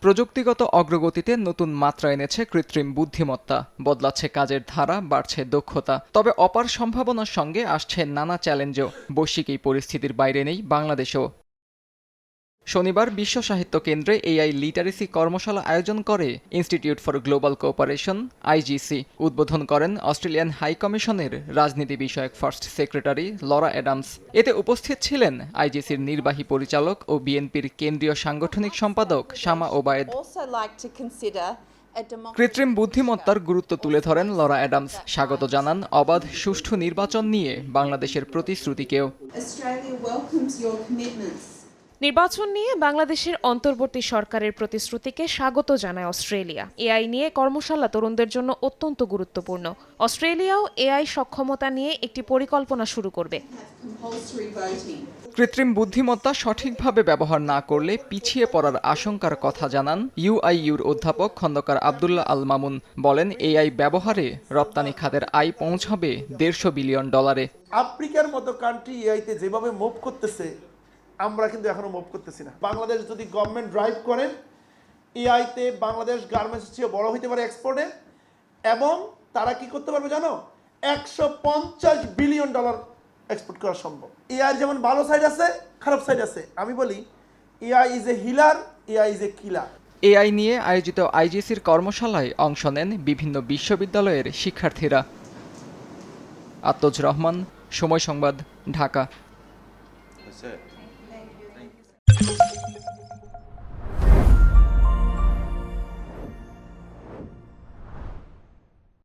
প্রযুক্তিগত অগ্রগতিতে নতুন মাত্রা এনেছে কৃত্রিম বুদ্ধিমত্তা। বদলাচ্ছে কাজের ধারা, বাড়ছে দক্ষতা। তবে অপার সম্ভাবনার সঙ্গে আসছে নানা চ্যালেঞ্জও। বৈশ্বিক এই পরিস্থিতির বাইরে নেই বাংলাদেশও। শনিবার বিশ্ব সাহিত্য কেন্দ্রে এআই লিটারেসি কর্মশালা আয়োজন করে institute for global cooperation IGC. উদ্বোধন করেন অস্ট্রেলিয়ান হাই কমিশনের রাজনীতি বিষয়ক ফার্স্ট সেক্রেটারি লরা অ্যাডামস। এতে উপস্থিত ছিলেন আইজিসির নির্বাহী পরিচালক ও বিএনপির কেন্দ্রীয় সাংগঠনিক সম্পাদক শামা ওবায়েদ। কৃত্রিম বুদ্ধিমত্তার গুরুত্ব তুলে ধরেন লরা অ্যাডামস। স্বাগত জানান অবাধ সুষ্ঠু নির্বাচন নিয়ে বাংলাদেশের প্রতিশ্রুতিকেও। নির্বাচন নিয়ে বাংলাদেশের অন্তর্বর্তী সরকারের প্রতিশ্রুতিকে স্বাগত জানায় অস্ট্রেলিয়া। এআই নিয়ে কর্মশালা তরুণদের জন্য অত্যন্ত গুরুত্বপূর্ণ। অস্ট্রেলিয়াও এআই সক্ষমতা নিয়ে একটি পরিকল্পনা শুরু করবে। কৃত্রিম বুদ্ধিমত্তা সঠিকভাবে ব্যবহার না করলে পিছিয়ে পড়ার আশঙ্কার কথা জানান ইউআইইউর অধ্যাপক খন্দকার আবদুল্লাহ আল মামুন। বলেন এআই ব্যবহারে রপ্তানি খাতের আয় পৌঁছাবে দেড়শো বিলিয়ন ডলারে। আফ্রিকার মতো কান্ট্রি এআইতে যেভাবে মুভ করতেছে আমরা কিন্তু এখনও মুভ করতেছি না। বাংলাদেশ যদি গভর্নমেন্ট ড্রাইভ করেন এআইতে বাংলাদেশ গার্মেন্টস চেয়ে বড় হইতে পারে এক্সপোর্টে এবং তারা কি করতে পারবে জানো? একশো পঞ্চাশ বিলিয়ন ডলার এক্সপোর্ট করা সম্ভব। এআই যেমন ভালো সাইড আছে খারাপ সাইড আছে। আমি বলি AI is a healer AI is a killer AI নিয়ে আয়োজিত আইজিসির কর্মশালায় অংশ নেন বিভিন্ন বিশ্ববিদ্যালয়ের শিক্ষার্থীরা। আত্মজ রহমান সময় সংবাদ ঢাকা। it.